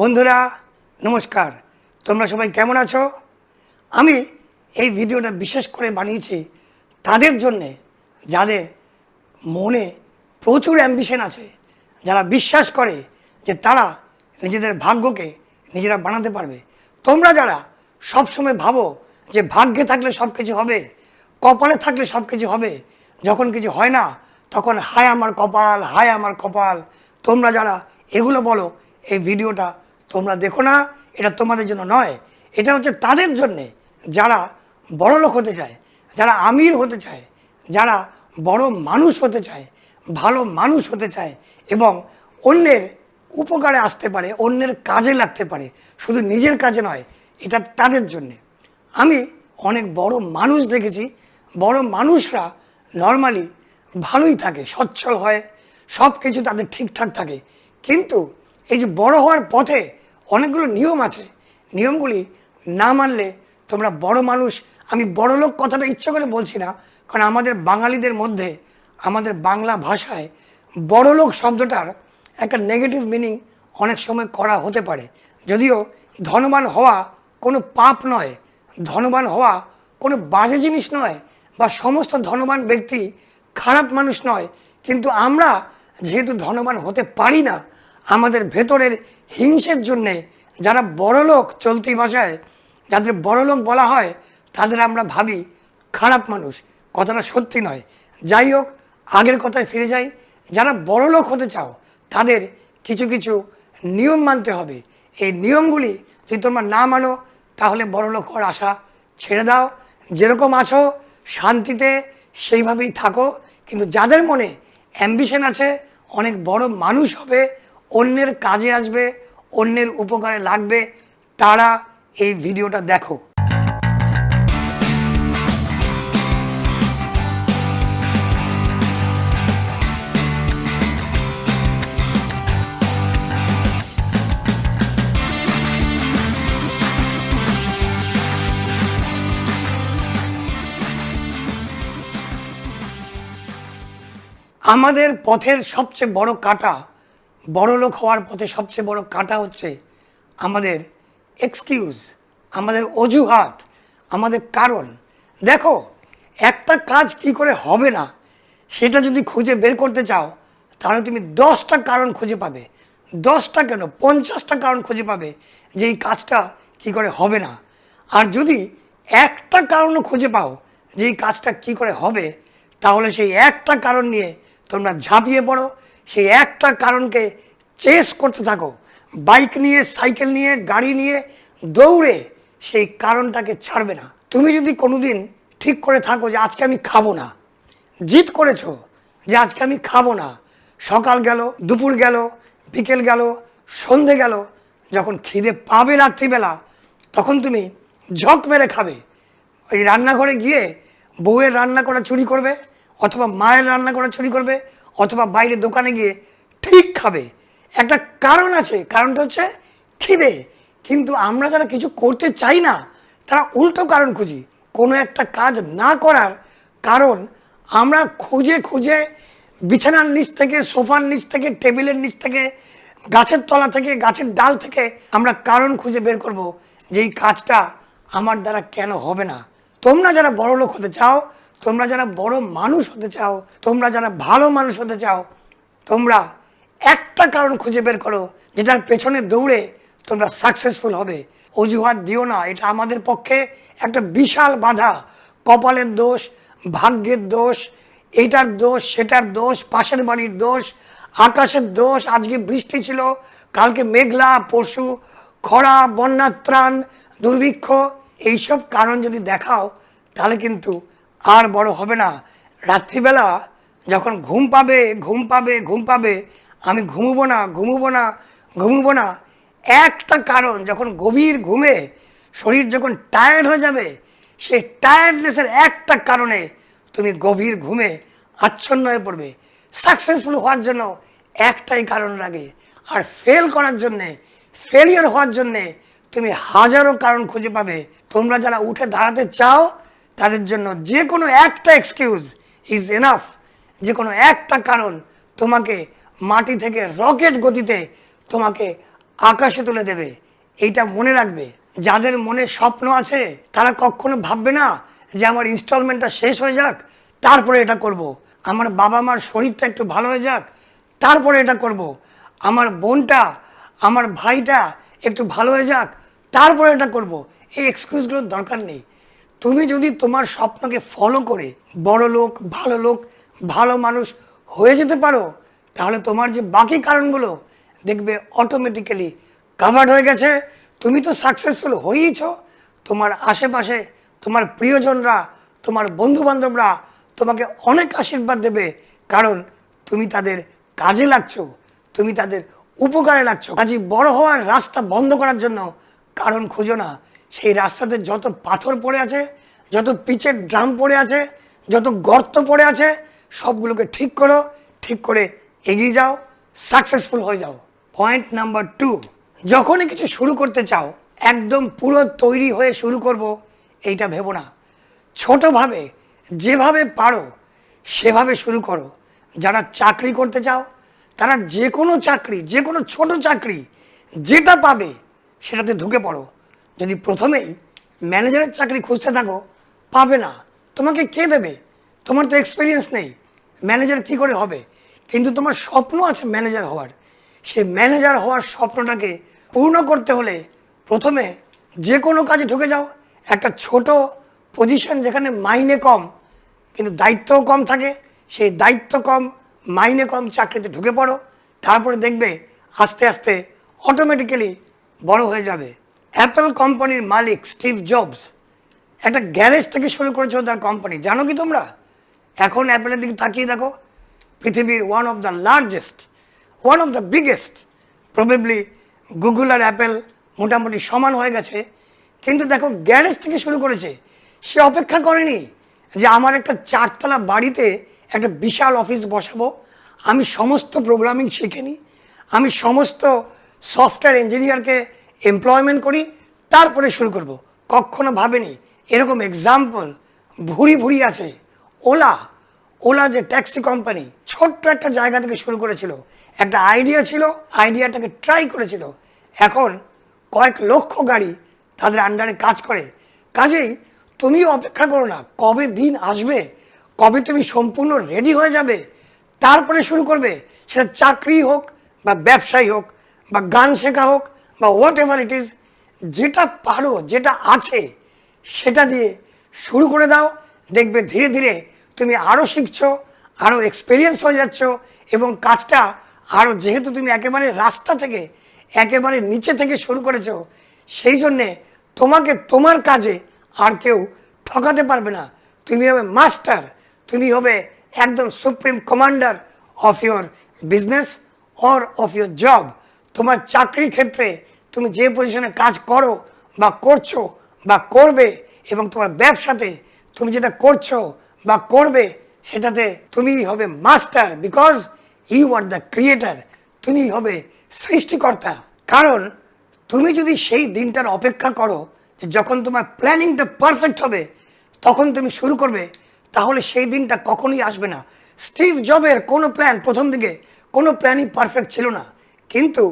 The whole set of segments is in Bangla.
বন্ধুরা, নমস্কার। তোমরা সবাই কেমন আছো? আমি এই ভিডিওটা বিশেষ করে বানিয়েছি তাদের জন্যে, যাদের মনে প্রচুর অ্যাম্বিশন আছে, যারা বিশ্বাস করে যে তারা নিজেদের ভাগ্যকে নিজেরা বানাতে পারবে। তোমরা যারা সবসময় ভাবো যে ভাগ্যে থাকলে সব কিছু হবে, কপালে থাকলে সব কিছু হবে, যখন কিছু হয় না, তখন হায় আমার কপাল, হায় আমার কপাল। তোমরা যারা এগুলো বলো, এই ভিডিওটা তোমরা দেখো না, এটা তোমাদের জন্য নয়। এটা হচ্ছে তাদের জন্যে যারা বড় লোক হতে চায়, যারা আমির হতে চায়, যারা বড় মানুষ হতে চায়, ভালো মানুষ হতে চায় এবং অন্যের উপকারে আসতে পারে, অন্যের কাজে লাগতে পারে, শুধু নিজের কাজে নয়, এটা তাদের জন্যে। আমি অনেক বড় মানুষ দেখেছি, বড় মানুষরা নর্মালি ভালোই থাকে, সচ্ছল হয় সব কিছু তাদের ঠিকঠাক থাকে। কিন্তু এই যে বড় হওয়ার পথে অনেকগুলো নিয়ম আছে। নিয়মগুলি না মানলে তোমরা বড় মানুষ। আমি বড় লোক কথাটা ইচ্ছে করে বলছি না, কারণ আমাদের বাঙালিদের মধ্যে, আমাদের বাংলা ভাষায় বড় লোক শব্দটার একটা নেগেটিভ মিনিং অনেক সময় করা হতে পারে। যদিও ধনবান হওয়া কোনো পাপ নয়, ধনবান হওয়া কোনো বাজে জিনিস নয় বা সমস্ত ধনবান ব্যক্তি খারাপ মানুষ নয়। কিন্তু আমরা যেহেতু ধনবান হতে পারি না, আমাদের ভেতরের হিংসের জন্যে যারা বড়লোক চলতি ভাষায়, যাদের বড়লোক বলা হয়, তাদের আমরা ভাবি খারাপ মানুষ। কথাটা সত্যি নয়। যাই হোক, আগের কথায় ফিরে যাই। যারা বড়লোক হতে চাও, তাদের কিছু কিছু নিয়ম মানতে হবে। এই নিয়মগুলি যদি তোমরা না মানো, তাহলে বড়লোক হওয়ার আশা ছেড়ে দাও। যেরকম আছো, শান্তিতে সেইভাবেই থাকো। কিন্তু যাদের মনে অ্যাম্বিশন আছে, অনেক বড় মানুষ হবে অন্যের কাজে আসবে, অন্যের উপকারে লাগবে, তারা এই ভিডিওটা দেখো। আমাদের পথের সবচেয়ে বড় কাটা বড় লোক হওয়ার পথে সবচেয়ে বড় কাটা হচ্ছে আমাদের এক্সকিউজ আমাদের অজুহাত, আমাদের কারণ। দেখো, একটা কাজ কি করে হবে না, সেটা যদি খুঁজে বের করতে চাও, তাহলে তুমি দশটা কারণ খুঁজে পাবে। দশটা কেন? পঞ্চাশটা কারণ খুঁজে পাবে যে এই কাজটা কি করে হবে না। আর যদি একটা কারণও খুঁজে পাও যে এই কাজটা কি করে হবে, তাহলে সেই একটা কারণ নিয়ে তোমরা ঝাঁপিয়ে পড়ো সেই একটা কারণকে চেস করতে থাকো। বাইক নিয়ে সাইকেল নিয়ে, গাড়ি নিয়ে দৌড়ে সেই কারণটাকে ছাড়বে না। তুমি যদি কোনোদিন ঠিক করে থাকো যে আজকে আমি খাব না, জিত করেছ যে আজকে আমি খাব না, সকাল গেল, দুপুর গেল, বিকেল গেল, সন্ধে গেল, যখন খিদে পাবে রাত্রিবেলা, তখন তুমি ঝক মেরে খাবে। ওই রান্নাঘরে গিয়ে বউয়ের রান্না করা চুরি করবে, অথবা মায়ের রান্না করা চুরি করবে অথবা বাইরে দোকানে গিয়ে ঠিক খাবে। একটা কারণ আছে, কারণটা হচ্ছে খিদে। কিন্তু আমরা যারা কিছু করতে চাই না, তারা উল্টো কারণ খুঁজি। কোনো একটা কাজ না করার কারণ আমরা খুঁজে খুঁজে বিছানার নিচ থেকে, সোফার নিচ থেকে, টেবিলের নিচ থেকে, গাছের তলা থেকে, গাছের ডাল থেকে আমরা কারণ খুঁজে বের করব যে এই কাজটা আমার দ্বারা কেন হবে না। তোমরা যারা বড় লোক হতে চাও তোমরা যারা বড় মানুষ হতে চাও, তোমরা যারা ভালো মানুষ হতে চাও, তোমরা একটা কারণ খুঁজে বের করো, যেটার পেছনে দৌড়ে তোমরা সাকসেসফুল হবে। অজুহাত দিও না, এটা আমাদের পক্ষে একটা বিশাল বাধা। কপালের দোষ, ভাগ্যের দোষ, এইটার দোষ, সেটার দোষ, পাশের বাড়ির দোষ, আকাশের দোষ, আজকে বৃষ্টি ছিল, কালকে মেঘলা, পরশু খরা বন্যা ত্রাণ, দুর্ভিক্ষ, এইসব কারণ যদি দেখাও, তাহলে কিন্তু আর বড় হবে না। রাত্রিবেলা যখন ঘুম পাবে ঘুম পাবে ঘুম পাবে, আমি ঘুমবো না ঘুমবো না ঘুমবো না। একটা কারণ, যখন গভীর ঘুমে শরীর যখন টায়ার্ড হয়ে যাবে, সেই টায়ার্ডনেসের একটা কারণে তুমি গভীর ঘুমে আচ্ছন্ন হয়ে পড়বে। সাকসেসফুল হওয়ার জন্য একটাই কারণ লাগে। আর ফেল করার জন্যে ফেলিয়ার হওয়ার জন্যে তুমি হাজারো কারণ খুঁজে পাবে। তোমরা যারা উঠে দাঁড়াতে চাও তাদের জন্য যে কোনো একটা এক্সকিউজ ইজ এনাফ যে কোনো একটা কারণ তোমাকে মাটি থেকে রকেট গতিতে তোমাকে আকাশে তুলে দেবে এইটা মনে রাখবে যাদের মনে স্বপ্ন আছে, তারা কখনো ভাববে না যে আমার ইনস্টলমেন্টটা শেষ হয়ে যাক, তারপরে এটা করব। আমার বাবা মার শরীরটা একটু ভালো হয়ে যাক, তারপরে এটা করব। আমার বোনটা, আমার ভাইটা একটু ভালো হয়ে যাক, তারপরে এটা করব। এই এক্সকিউজগুলোর দরকার নেই তুমি যদি তোমার স্বপ্নকে ফলো করে বড় লোক, ভালো লোক, ভালো মানুষ হয়ে যেতে পারো, তাহলে তোমার যে বাকি কারণগুলো দেখবে অটোমেটিক্যালি কাভার্ড হয়ে গেছে। তুমি তো সাকসেসফুল হয়েইছ। তোমার আশেপাশে তোমার প্রিয়জনরা, তোমার বন্ধু বান্ধবরা তোমাকে অনেক আশীর্বাদ দেবে, কারণ তুমি তাদের কাজে লাগছো, তুমি তাদের উপকারে লাগছো। কাজে বড় হওয়ার রাস্তা বন্ধ করার জন্য কারণ খুঁজো না। সেই রাস্তাতে যত পাথর পড়ে আছে, যত পিচের ড্রাম পড়ে আছে, যত গর্ত পড়ে আছে, সবগুলোকে ঠিক করো, ঠিক করে এগিয়ে যাও সাকসেসফুল হয়ে যাও। পয়েন্ট নাম্বার টু যখনই কিছু শুরু করতে চাও, একদম পুরো তৈরি হয়ে শুরু করব, এইটা ভেবো না। ছোটোভাবে, যেভাবে পারো, সেভাবে শুরু করো। যারা চাকরি করতে চাও, তারা যে কোনো চাকরি, যে কোনো ছোট চাকরি, যেটা পাবে, সেটাতে ঢুকে পড়ো। যদি প্রথমেই ম্যানেজারের চাকরি খুঁজতে থাকো, পাবে না। তোমাকে কে দেবে? তোমার তো এক্সপিরিয়েন্স নেই। ম্যানেজার কি করে হবে? কিন্তু তোমার স্বপ্ন আছে ম্যানেজার হওয়ার। সে ম্যানেজার হওয়ার স্বপ্নটাকে পূর্ণ করতে হলে প্রথমে যে কোনো কাজে ঢুকে যাও। একটা ছোট পজিশন যেখানে মাইনে কম, কিন্তু দায়িত্বও কম থাকে। সেই দায়িত্ব কম, মাইনে কম চাকরিতে ঢুকে পড়ো। তারপরে দেখবে আস্তে আস্তে অটোমেটিক্যালি বড় হয়ে যাবে। অ্যাপেল কোম্পানির মালিক স্টিভ জবস একটা গ্যারেজ থেকে শুরু করেছিল তার কোম্পানি জানো কি তোমরা? এখন অ্যাপেলের দিকে তাকিয়ে দেখো, পৃথিবীর one of the largest one of the biggest probably Google R Apple মোটামুটি সমান হয়ে গেছে। কিন্তু দেখো, গ্যারেজ থেকে শুরু করেছে। সে অপেক্ষা করেনি যে আমার একটা চারতলা বাড়িতে একটা বিশাল অফিস বসাবো। আমি সমস্ত প্রোগ্রামিং শিখে নিই আমি সমস্ত সফটওয়্যার ইঞ্জিনিয়ারকে এমপ্লয়মেন্ট করি, তারপরে শুরু করব। কখনো ভাবেনি। এরকম এক্সাম্পল ভুরি ভুরি আছে। ওলা ওলা যে ট্যাক্সি কোম্পানি ছোট্ট একটা জায়গা থেকে শুরু করেছিল। একটা আইডিয়া ছিল আইডিয়াটাকে ট্রাই করেছিল। এখন কয়েক লক্ষ গাড়ি তাদের আন্ডারে কাজ করে। কাজেই তুমিও অপেক্ষা করো না, কবে দিন আসবে, কবে তুমি সম্পূর্ণ রেডি হয়ে যাবে, তারপরে শুরু করবে। সেটা চাকরি হোক বা ব্যবসায়ী হোক বা গান শেখা হোক বা হোয়াট এভার ইট ইজ যেটা পারো, যেটা আছে, সেটা দিয়ে শুরু করে দাও। দেখবে ধীরে ধীরে তুমি আরও শিখছো আরও এক্সপিরিয়েন্স হয়ে যাচ্ছ এবং কাজটা আরও যেহেতু তুমি একেবারে রাস্তা থেকে, একেবারে নিচে থেকে শুরু করেছ, সেই জন্যে তোমাকে তোমার কাজে আর কেউ ঠকাতে পারবে না। তুমি হবে মাস্টার তুমি হবে একদম supreme commander of your business or of your job তোমার চাকরির ক্ষেত্রে তুমি যে পজিশনে কাজ করো বা করছ বা করবে এবং তোমার ব্যবসাতে তুমি যেটা করছ বা করবে, সেটাতে তুমি হবে master because you are the creator তুমি হবে সৃষ্টিকর্তা। কারণ তুমি যদি সেই দিনটার অপেক্ষা করো যে যখন তোমার প্ল্যানিংটা পারফেক্ট হবে, তখন তুমি শুরু করবে, তাহলে সেই দিনটা কখনোই আসবে না। স্টিভ জবের কোনো প্ল্যান প্রথম দিকে কোনো প্ল্যানই পারফেক্ট ছিল না। কিন্তু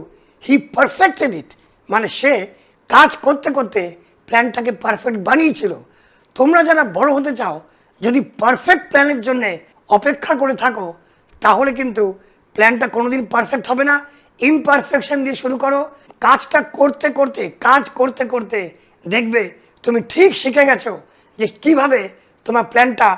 হি পারফেক্টেড ইট মানে সে কাজ করতে করতে প্ল্যানটাকে পারফেক্ট বানিয়েছিল। তোমরা যারা বড় হতে চাও, যদি পারফেক্ট প্ল্যানের জন্য অপেক্ষা করে থাকো, তাহলে কিন্তু প্ল্যানটা কোনোদিন পারফেক্ট হবে না। ইমপারফেকশন দিয়ে শুরু করো। কাজটা করতে করতে, কাজ করতে করতে দেখবে তুমি ঠিক শিখে গেছো যে কীভাবে তোমার প্ল্যানটা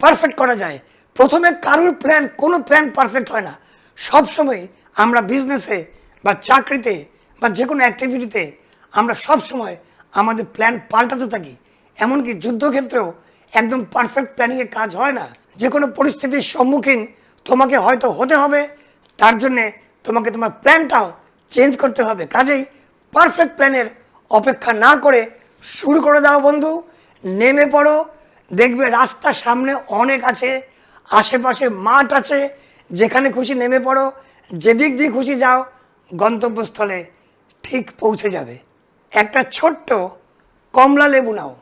পারফেক্ট করা যায়। প্রথমে কারোর প্ল্যান, কোনো প্ল্যান পারফেক্ট হয় না। সবসময় আমরা বিজনেসে বা চাকরিতে বা যে কোনো অ্যাক্টিভিটিতে আমরা সব সময় আমাদের প্ল্যান পাল্টাতে থাকি। এমনকি যুদ্ধক্ষেত্রেও একদম পারফেক্ট প্ল্যানিংয়ে কাজ হয় না। যে কোনো পরিস্থিতির সম্মুখীন তোমাকে হয়তো হতে হবে, তার জন্যে তোমাকে তোমার প্ল্যানটাও চেঞ্জ করতে হবে। কাজেই পারফেক্ট প্ল্যানের অপেক্ষা না করে শুরু করে দাও বন্ধু, নেমে পড়ো, দেখবে রাস্তা সামনে অনেক আছে, আশেপাশে মাঠ আছে, যেখানে খুশি নেমে পড়ো, যেদিক দিয়ে খুশি যাও, গন্তব্যস্থলে ঠিক পৌঁছে যাবে। একটা ছোট্ট কমলা লেবু নাও।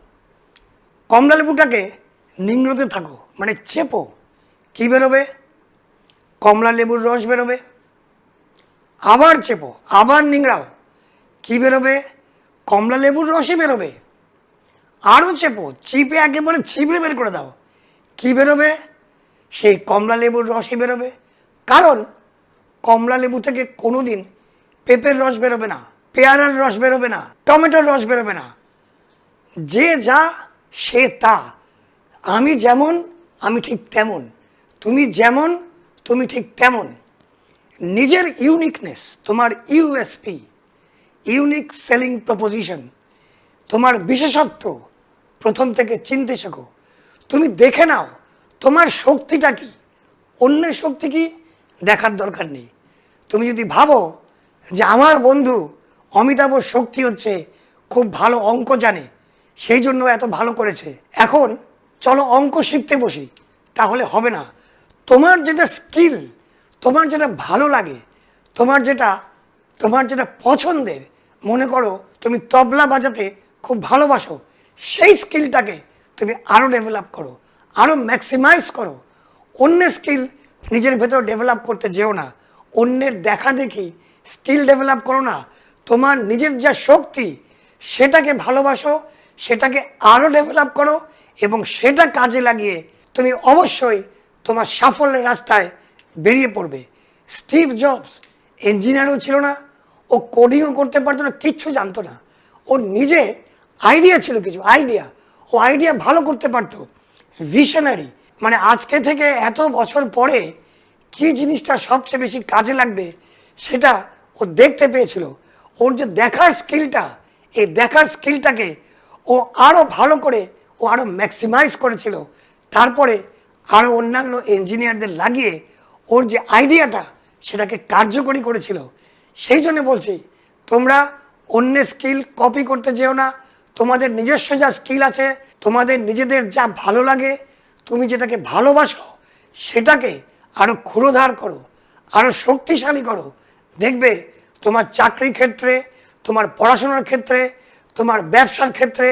কমলা লেবুটাকে নিংড়তে থাকো মানে চেপো। কী বেরোবে? কমলা লেবুর রস বেরোবে। আবার চেপো, আবার নিংড়াও। কি বেরোবে? কমলা লেবুর রসই বেরোবে। আরও চেপো, চিপে একেবারে ছিপড়ে বের করে দাও। কি বেরোবে? সেই কমলা লেবুর রসই বেরোবে। কারণ কমলা লেবু থেকে কোনোদিন পেঁপের রস বেরোবে না, পেয়ারার রস বেরোবে না, টমেটোর রস বেরোবে না। যে যা, সে তা। আমি যেমন, আমি ঠিক তেমন। তুমি যেমন, তুমি ঠিক তেমন। নিজের ইউনিকনেস তোমার ইউএসপি ইউনিক সেলিং প্রপোজিশন তোমার বিশেষত্ব প্রথম থেকে চিনতে শেখো। তুমি দেখে নাও, তোমার শক্তিটা কি? অন্যের শক্তি কি? দেখার দরকার নেই। তুমি যদি ভাবো যে আমার বন্ধু অমিতাভর শক্তি হচ্ছে খুব ভালো অঙ্ক জানে, সেই জন্য এত ভালো করেছে। এখন চলো অঙ্ক শিখতে বসি, তাহলে হবে না। তোমার যেটা স্কিল তোমার যেটা ভালো লাগে, তোমার যেটা তোমার যেটা পছন্দের, মনে করো তুমি তবলা বাজাতে খুব ভালোবাসো, সেই স্কিলটাকে তুমি আরও ডেভেলপ করো আরও ম্যাক্সিমাইজ করো। অন্যের স্কিল নিজের ভেতর ডেভেলপ করতে যেও না, অন্যের দেখা দেখি স্কিল ডেভেলপ করো না। তোমার নিজের যা শক্তি, সেটাকে ভালোবাসো, সেটাকে আরও ডেভেলপ করো এবং সেটা কাজে লাগিয়ে তুমি অবশ্যই তোমার সাফল্যের রাস্তায় বেরিয়ে পড়বে। স্টিভ জবস ইঞ্জিনিয়ারও ছিল না, ও কোডিংও করতে পারতো না, কিচ্ছু জানতো না। ও নিজে আইডিয়া ছিল কিছু আইডিয়া ও আইডিয়া ভালো করতে পারতো। ভিশনারি মানে আজকে থেকে এত বছর পরে কি জিনিসটা সবচেয়ে বেশি কাজে লাগবে সেটা ও দেখতে পেয়েছিল। ওর যে দেখার স্কিলটা, এই দেখার স্কিলটাকে ও আরও ভালো করে ও আরও ম্যাক্সিমাইজ করেছিল। তারপরে আরও অন্যান্য ইঞ্জিনিয়ারদের লাগিয়ে ওর যে আইডিয়াটা সেটাকে কার্যকরী করেছিল। সেই জন্য বলছি, তোমরা অন্যের স্কিল কপি করতে যেও না। তোমাদের নিজস্ব যা স্কিল আছে, তোমাদের নিজেদের যা ভালো লাগে, তুমি যেটাকে ভালোবাসো, সেটাকে আরও ক্ষুরোধার করো। আরও শক্তিশালী করো। দেখবে তোমার চাকরির ক্ষেত্রে, তোমার পড়াশোনার ক্ষেত্রে, তোমার ব্যবসার ক্ষেত্রে,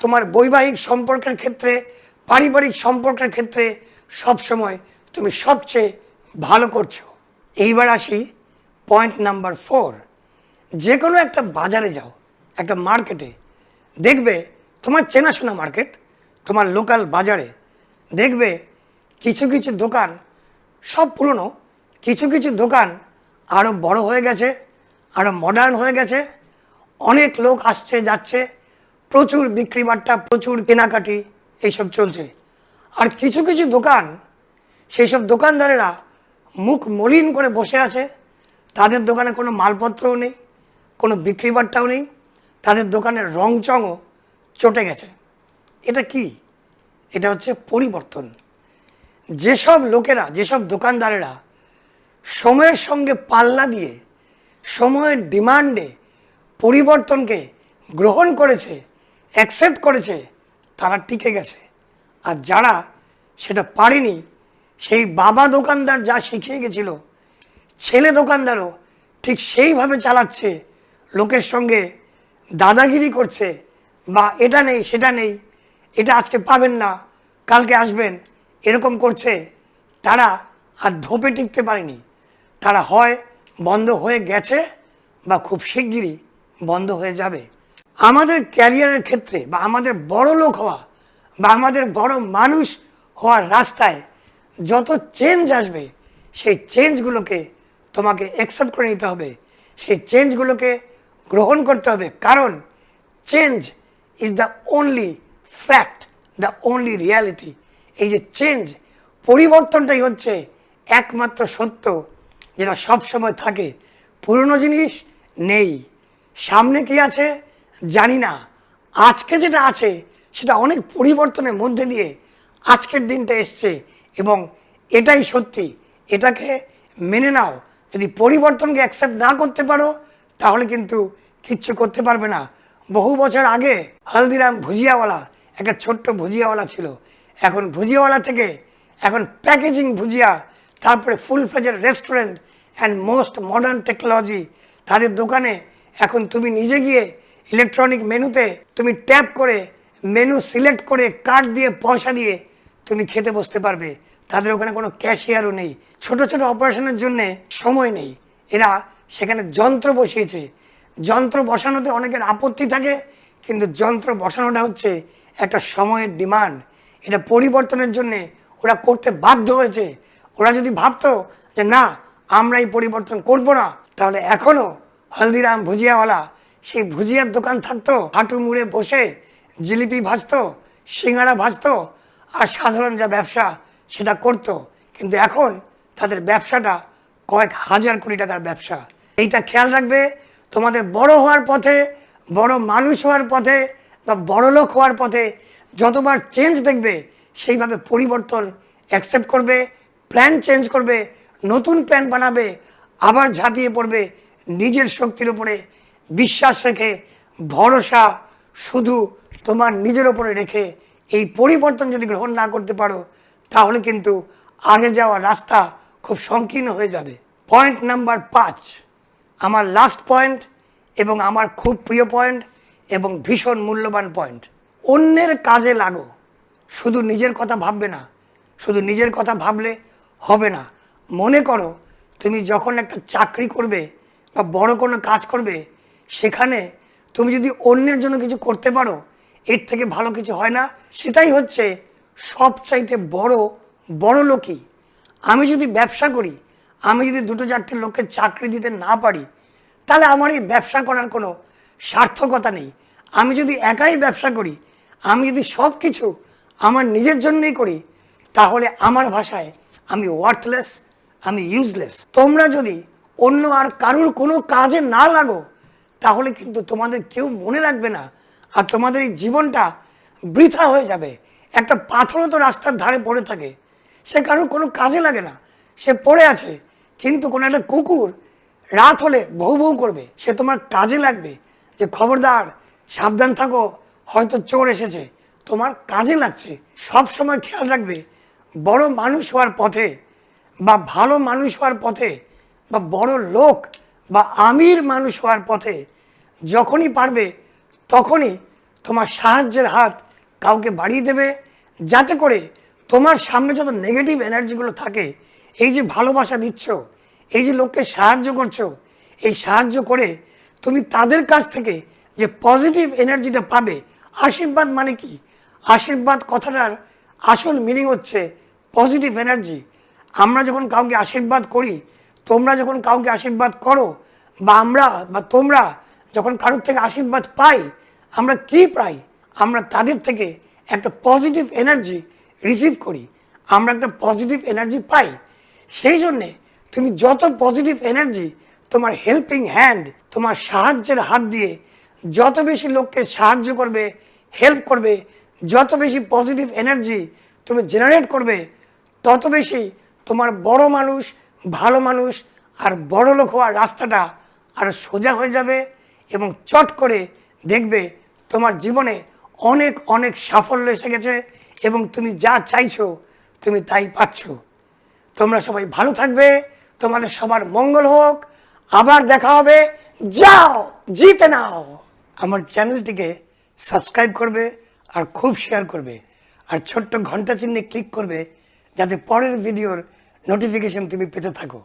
তোমার বৈবাহিক সম্পর্কের ক্ষেত্রে, পারিবারিক সম্পর্কের ক্ষেত্রে সবসময় তুমি সবচেয়ে ভালো করছ। এইবার আসি পয়েন্ট নাম্বার ফোর যে কোনো একটা বাজারে যাও, একটা মার্কেটে দেখবে তোমার চেনাশোনা মার্কেট তোমার লোকাল বাজারে, দেখবে কিছু কিছু দোকান সব পুরনো কিছু কিছু দোকান আরও বড় হয়ে গেছে আরও মডার্ন হয়ে গেছে। অনেক লোক আসছে, যাচ্ছে। প্রচুর বিক্রি বাট্টা, প্রচুর কেনাকাটি, এইসব চলছে। আর কিছু কিছু দোকান সেই সব দোকানদারেরা মুখ মলিন করে বসে আছে। তাদের দোকানে কোনো মালপত্রও নেই, কোনো বিক্রি বাট্টাও নেই। তাদের দোকানের রংচঙও চটে গেছে। এটা কি? এটা হচ্ছে পরিবর্তন। যেসব লোকেরা, যেসব দোকানদারেরা সময়ের সঙ্গে পাল্লা দিয়ে, সময়ের ডিমান্ডে পরিবর্তনকে গ্রহণ করেছে অ্যাকসেপ্ট করেছে, তারা টিকে গেছে। আর যারা সেটা পারেনি, সেই বাবা দোকানদার যা শিখিয়ে গেছিল, ছেলে দোকানদারও ঠিক সেইভাবে চালাচ্ছে, লোকের সঙ্গে দাদাগিরি করছে, বা এটা নেই, সেটা নেই, এটা আজকে পাবেন না, কালকে আসবেন, এরকম করছে, তারা আর ধোপে টিকতে পারেনি। তারা হয়, বন্ধ হয়ে গেছে বা খুব শিগগিরই বন্ধ হয়ে যাবে। আমাদের ক্যারিয়ারের ক্ষেত্রে বা আমাদের বড় লোক হওয়া বা আমাদের বড় মানুষ হওয়ার রাস্তায় যত চেঞ্জ আসবে, সেই চেঞ্জগুলোকে তোমাকে অ্যাকসেপ্ট করে নিতে হবে। সেই চেঞ্জগুলোকে গ্রহণ করতে হবে। কারণ change is the only fact the only reality এই যে চেঞ্জ পরিবর্তনটাই হচ্ছে একমাত্র সত্য। যেটা সবসময় থাকে। পুরনো জিনিস নেই। সামনে কি আছে জানি না। আজকে যেটা আছে সেটা অনেক পরিবর্তনের মধ্যে দিয়ে আজকের দিনটা এসছে এবং এটাই সত্যি। এটাকে মেনে নাও। যদি পরিবর্তনকে অ্যাকসেপ্ট না করতে পারো, তাহলে কিন্তু কিচ্ছু করতে পারবে না। বহু বছর আগে হলদিরাম ভুজিয়াওয়ালা, একটা ছোট্ট ভুজিয়াওয়ালা ছিল। এখন ভুজিয়াওয়ালা থেকে এখন প্যাকেজিং ভুজিয়া তারপরে full ফ্লেজের restaurant and most modern technology তাদের দোকানে এখন তুমি নিজে গিয়ে ইলেকট্রনিক মেনুতে তুমি ট্যাপ করে মেনু সিলেক্ট করে কার্ড দিয়ে পয়সা দিয়ে তুমি খেতে বসতে পারবে। তাদের ওখানে কোনো ক্যাশিয়ারও নেই। ছোট ছোট অপারেশনের জন্যে সময় নেই। এরা সেখানে যন্ত্র বসিয়েছে। যন্ত্র বসানোতে অনেকের আপত্তি থাকে, কিন্তু যন্ত্র বসানোটা হচ্ছে একটা সময়ের ডিমান্ড এটা পরিবর্তনের জন্যে ওরা করতে বাধ্য হয়েছে। ওরা যদি ভাবতো যে না, আমরা এই পরিবর্তন করব না, তাহলে এখনও হলদিরাম ভুজিয়াওয়ালা সেই ভুজিয়ার দোকান থাকতো, হাঁটু মুড়ে বসে জিলিপি ভাজতো সিঙ্গারা ভাজতো, আর সাধারণ যা ব্যবসা সেটা করতো। কিন্তু এখন তাদের ব্যবসাটা কয়েক হাজার কোটি টাকার ব্যবসা। এইটা খেয়াল রাখবে, তোমাদের বড় হওয়ার পথে, বড় মানুষ হওয়ার পথে বা বড় লোক হওয়ার পথে যতবার চেঞ্জ দেখবে, সেইভাবে পরিবর্তন অ্যাকসেপ্ট করবে। প্ল্যান চেঞ্জ করবে, নতুন প্ল্যান বানাবে, আবার ঝাঁপিয়ে পড়বে নিজের শক্তির উপরে। বিশ্বাস রেখে, ভরসা শুধু তোমার নিজের ওপরে রেখে এই পরিবর্তন যদি গ্রহণ না করতে পারো, তাহলে কিন্তু আগে যাওয়া রাস্তা খুব সংকীর্ণ হয়ে যাবে। পয়েন্ট নাম্বার পাঁচ, আমার লাস্ট পয়েন্ট এবং আমার খুব প্রিয় পয়েন্ট এবং ভীষণ মূল্যবান পয়েন্ট অন্যের কাজে লাগো, শুধু নিজের কথা ভাববে না, শুধু নিজের কথা ভাবলে হবে না। মনে করো, তুমি যখন একটা চাকরি করবে বা বড় কোনো কাজ করবে, সেখানে তুমি যদি অন্যের জন্য কিছু করতে পারো, এর থেকে ভালো কিছু হয় না। সেটাই হচ্ছে সবচাইতে বড় বড় লোকই। আমি যদি ব্যবসা করি, আমি যদি দুটো চারটে লোককে চাকরি দিতে না পারি, তাহলে আমার এই ব্যবসা করার কোনো সার্থকতা নেই। আমি যদি একাই ব্যবসা করি, আমি যদি সব কিছু আমার নিজের জন্যই করি তাহলে আমার ভাষায় আমি ওয়ার্থলেস আমি ইউজলেস তোমরা যদি অন্য আর কারুর কোনো কাজে না লাগো, তাহলে কিন্তু তোমাদের কেউ মনে রাখবে না আর তোমাদের এই জীবনটা বৃথা হয়ে যাবে। একটা পাথরও তো রাস্তার ধারে পড়ে থাকে। সে কারোর কোনো কাজে লাগে না। সে পড়ে আছে, কিন্তু কোনো একটা কুকুর রাত হলে বউ বউ করবে। সে তোমার কাজে লাগবে। যে খবরদার, সাবধান থাকো, হয়তো চোর এসেছে। তোমার কাজে লাগছে। সব সময় খেয়াল রাখবে বড় মানুষ হওয়ার পথে বা ভালো মানুষ হওয়ার পথে বা বড় লোক বা আমির মানুষ হওয়ার পথে যখনই পারবে তখনই তোমার সাহায্যের হাত কাউকে বাড়িয়ে দেবে, যাতে করে তোমার সামনে যত নেগেটিভ এনার্জিগুলো থাকে, এই যে ভালোবাসা দিচ্ছ, এই যে লোককে সাহায্য করছ, এই সাহায্য করে তুমি তাদের কাছ থেকে যে পজিটিভ এনার্জিটা পাবে, আশীর্বাদ মানে কি? আশীর্বাদ কথাটার আসল মিনিং হচ্ছে পজিটিভ এনার্জি আমরা যখন কাউকে আশীর্বাদ করি, তোমরা যখন কাউকে আশীর্বাদ করো, বা আমরা, বা তোমরা যখন কারোর থেকে আশীর্বাদ পাই, আমরা কি পাই? আমরা তাদের থেকে একটা পজিটিভ এনার্জি রিসিভ করি। আমরা একটা পজিটিভ এনার্জি পাই। সেই জন্যে তুমি যত পজিটিভ এনার্জি তোমার হেল্পিং হ্যান্ড তোমার সাহায্যের হাত দিয়ে যত বেশি লোককে সাহায্য করবে হেল্প করবে, যত বেশি পজিটিভ এনার্জি তুমি জেনারেট করবে তত বেশি তোমার বড় মানুষ, ভালো মানুষ আর বড় লোক হওয়ার রাস্তাটা আরও সোজা হয়ে যাবে এবং চট করে দেখবে তোমার জীবনে অনেক অনেক সাফল্য এসে গেছে এবং তুমি যা চাইছো তুমি তাই পাচ্ছ। তোমরা সবাই ভালো থাকবে, তোমাদের সবার মঙ্গল হোক। আবার দেখা হবে। যাও, জিতে নাও। আমার চ্যানেলটিকে সাবস্ক্রাইব করবে আর খুব শেয়ার করবে। আর ছোট্ট ঘণ্টা চিহ্নে ক্লিক করবে যাতে পরের ভিডিওর নোটিফিকেশন তুমি পেতে থাকো।